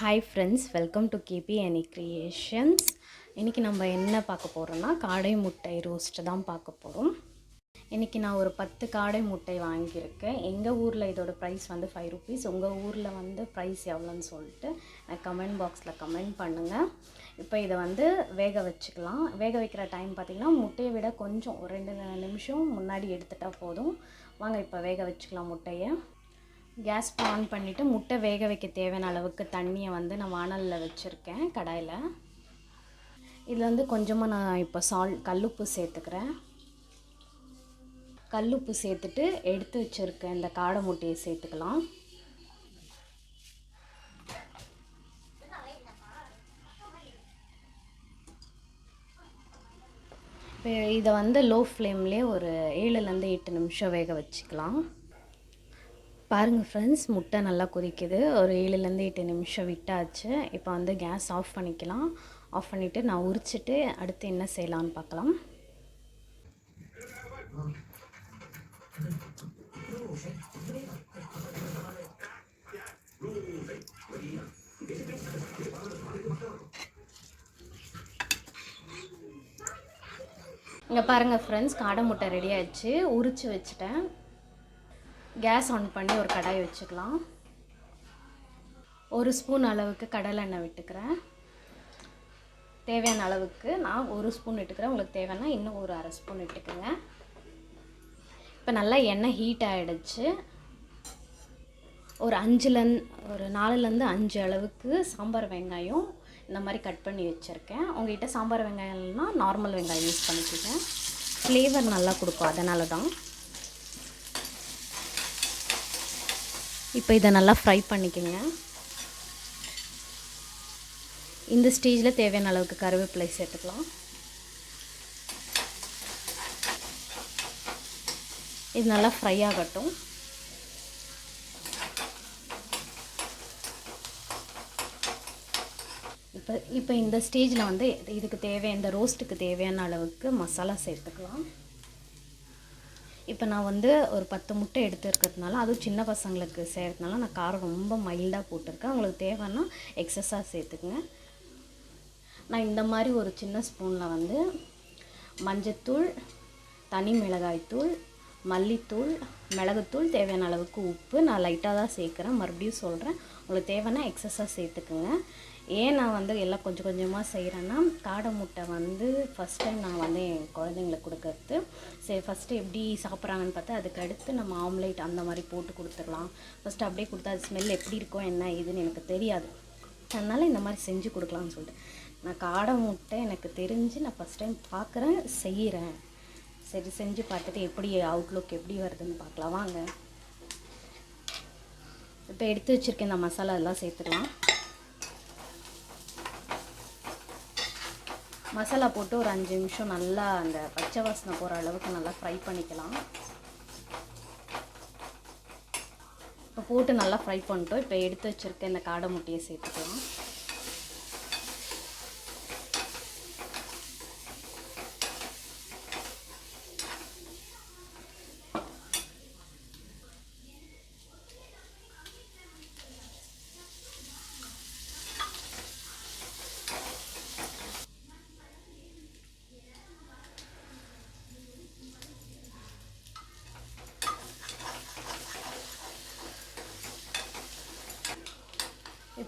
Hi friends welcome to KB any creations இன்றைக்கி நம்ம என்ன பார்க்க போகிறோம்னா காடை முட்டை ரோஸ்ட்டு தான் பார்க்க போகிறோம் இன்றைக்கி நான் ஒரு பத்து காடை முட்டை வாங்கியிருக்கேன். எங்கள் ஊரில் இதோட ப்ரைஸ் வந்து ஃபைவ் ருபீஸ் உங்கள் ஊரில் வந்து ப்ரைஸ் எவ்வளோன்னு சொல்லிட்டு நான் கமெண்ட் பாக்ஸில் கமெண்ட் பண்ணுங்கள் இப்போ இதை வந்து வேக வச்சுக்கலாம். வேக வைக்கிற டைம் பார்த்திங்கன்னா முட்டையை விட கொஞ்சம் ஒரு ரெண்டு நிமிஷம் முன்னாடி எடுத்துட்டால் போதும். வாங்க இப்போ வேக வச்சுக்கலாம் முட்டையை. கேஸ் ஆன் பண்ணிவிட்டு முட்டை வேக வைக்க தேவையான அளவுக்கு தண்ணியை வந்து நான் வானலில் வச்சுருக்கேன் கடாயில். இதில் வந்து கொஞ்சமாக நான் இப்போ சால் கல்லுப்பு சேர்த்துக்கிறேன். கல்லுப்பு சேர்த்துட்டு எடுத்து வச்சுருக்கேன் இந்த காடை முட்டையை சேர்த்துக்கலாம். இப்போ இதை வந்து லோ ஃப்ளேம்லேயே ஒரு ஏழுலேருந்து எட்டு நிமிஷம் வேக வச்சுக்கலாம். பாருங்கள் ஃப்ரெண்ட்ஸ் முட்டை நல்லா கொதிக்குது. ஒரு ஏழுலேருந்து எட்டு நிமிஷம் விட்டாச்சு. இப்போ வந்து கேஸ் ஆஃப் பண்ணிக்கலாம். ஆஃப் பண்ணிவிட்டு நான் உரிச்சிட்டு அடுத்து என்ன செய்யலான்னு பார்க்கலாம். இங்கே பாருங்கள் ஃப்ரெண்ட்ஸ் காடை முட்டை ரெடி ஆயிடுச்சு. உரிச்சு வச்சுட்டேன். கேஸ் ஆன் பண்ணி ஒரு கடாய் வச்சுக்கலாம். ஒரு ஸ்பூன் அளவுக்கு கடலெண்ணெய் விட்டுக்கிறேன். தேவையான அளவுக்கு நான் ஒரு ஸ்பூன் விட்டுக்கிறேன் உங்களுக்கு தேவைன்னா இன்னும் ஒரு அரை ஸ்பூன் விட்டுக்கோங்க இப்போ நல்லா எண்ணெய் ஹீட் ஆகிடுச்சு ஒரு அஞ்சுலேருந்து ஒரு நாலுலேருந்து அஞ்சு அளவுக்கு சாம்பார் வெங்காயம் இந்த மாதிரி கட் பண்ணி வச்சுருக்கேன். உங்கள்கிட்ட சாம்பார் வெங்காயம்னா நார்மல் வெங்காயம் யூஸ் பண்ணிக்கோங்க. ஃப்ளேவர் நல்லா கொடுக்கும். அதனால தான் இப்போ இதை நல்லா ஃப்ரை பண்ணிக்கோங்க. இந்த ஸ்டேஜில் தேவையான அளவுக்கு கருவேப்பிலை சேர்த்துக்கலாம். இது நல்லா ஃப்ரை ஆகட்டும். இப்போ இப்போ இந்த ஸ்டேஜில் வந்து இதுக்கு தேவை இந்த ரோஸ்ட்டுக்கு தேவையான அளவுக்கு மசாலா சேர்த்துக்கலாம். இப்போ நான் வந்து ஒரு பத்து முட்டை எடுத்துருக்கிறதுனால அதுவும் சின்ன பசங்களுக்கு செய்கிறதுனால நான் காரம் ரொம்ப மைல்டாக போட்டிருக்கேன். உங்களுக்கு தேவைன்னா எக்ஸஸாக சேர்த்துக்குங்க. நான் இந்த மாதிரி ஒரு சின்ன ஸ்பூனில் வந்து மஞ்சத்தூள் தனி மிளகாய்த்தூள் மல்லித்தூள் மிளகுத்தூள் தேவையான அளவுக்கு உப்பு. நான் லைட்டாக தான் சேர்க்குறேன். மறுபடியும் சொல்கிறேன் உங்களுக்கு தேவைன்னா எக்ஸஸாக சேர்த்துக்குங்க. ஏன் நான் வந்து எல்லாம் கொஞ்சம் கொஞ்சமாக செய்கிறேன்னா காடை முட்டை வந்து ஃபஸ்ட் டைம் நான் வந்து என் குழந்தைங்களுக்கு கொடுக்கறது. சரி ஃபஸ்ட்டு எப்படி சாப்பிட்றாங்கன்னு பார்த்தா அதுக்கு அடுத்து நம்ம ஆம்லேட் அந்த மாதிரி போட்டு கொடுத்துடலாம். ஃபஸ்ட்டு அப்படியே கொடுத்தா அது ஸ்மெல் எப்படி இருக்கும் என்ன ஏதுன்னு எனக்கு தெரியாது. அதனால் இந்த மாதிரி செஞ்சு கொடுக்கலாம்னு சொல்லிட்டு. நான் காடை முட்டை எனக்கு தெரிஞ்சு நான் ஃபஸ்ட் டைம் பார்க்குறேன் செய்கிறேன் சரி செஞ்சு பார்த்துட்டு எப்படி அவுட்லுக் எப்படி வருதுன்னு பார்க்கலாம். வாங்க. இப்போ எடுத்து வச்சுருக்கேன் இந்த மசாலா எல்லாம் சேர்த்துக்கலாம் மசாலா போட்டு ஒரு அஞ்சு நிமிஷம் நல்லா அந்த பச்சை வாசனை போகிற அளவுக்கு நல்லா ஃப்ரை பண்ணிக்கலாம். இப்போ போட்டு நல்லா ஃப்ரை பண்ணிட்டோம். இப்போ எடுத்து வச்சுருக்க இந்த காடை முட்டையை சேர்த்துக்கலாம்.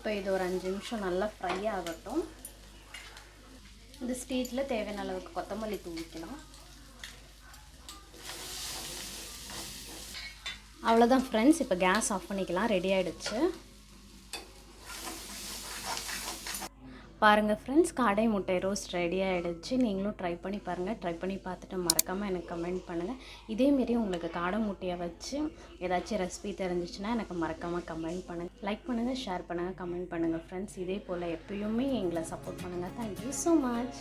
இப்போ இது ஒரு அஞ்சு நிமிஷம் நல்லா ஃப்ரை ஆகட்டும். இந்த ஸ்டேஜில் தேவையான அளவுக்கு கொத்தமல்லி தூவிக்கலாம். அவ்வளோதான் ஃப்ரெண்ட்ஸ் இப்போ கேஸ் ஆஃப் பண்ணிக்கலாம். ரெடி ஆகிடுச்சு பாருங்கள் ஃப்ரெண்ட்ஸ் காடை முட்டை ரோஸ்ட் ரெடி ஆகிடுச்சு நீங்களும் ட்ரை பண்ணி பாருங்கள் ட்ரை பண்ணி பார்த்துட்டு மறக்காமல் எனக்கு கமெண்ட் பண்ணுங்கள் இதேமாரி உங்களுக்கு காடை முட்டையை வச்சு ஏதாச்சும் ரெசிபி தெரிஞ்சிச்சுன்னா எனக்கு மறக்காமல் கமெண்ட் பண்ணுங்கள் லைக் பண்ணுங்கள் ஷேர் பண்ணுங்கள் கமெண்ட் பண்ணுங்கள் ஃப்ரெண்ட்ஸ் இதே போல் எப்பயுமே எங்களை சப்போர்ட் பண்ணுங்கள் தேங்க்யூ ஸோ மச்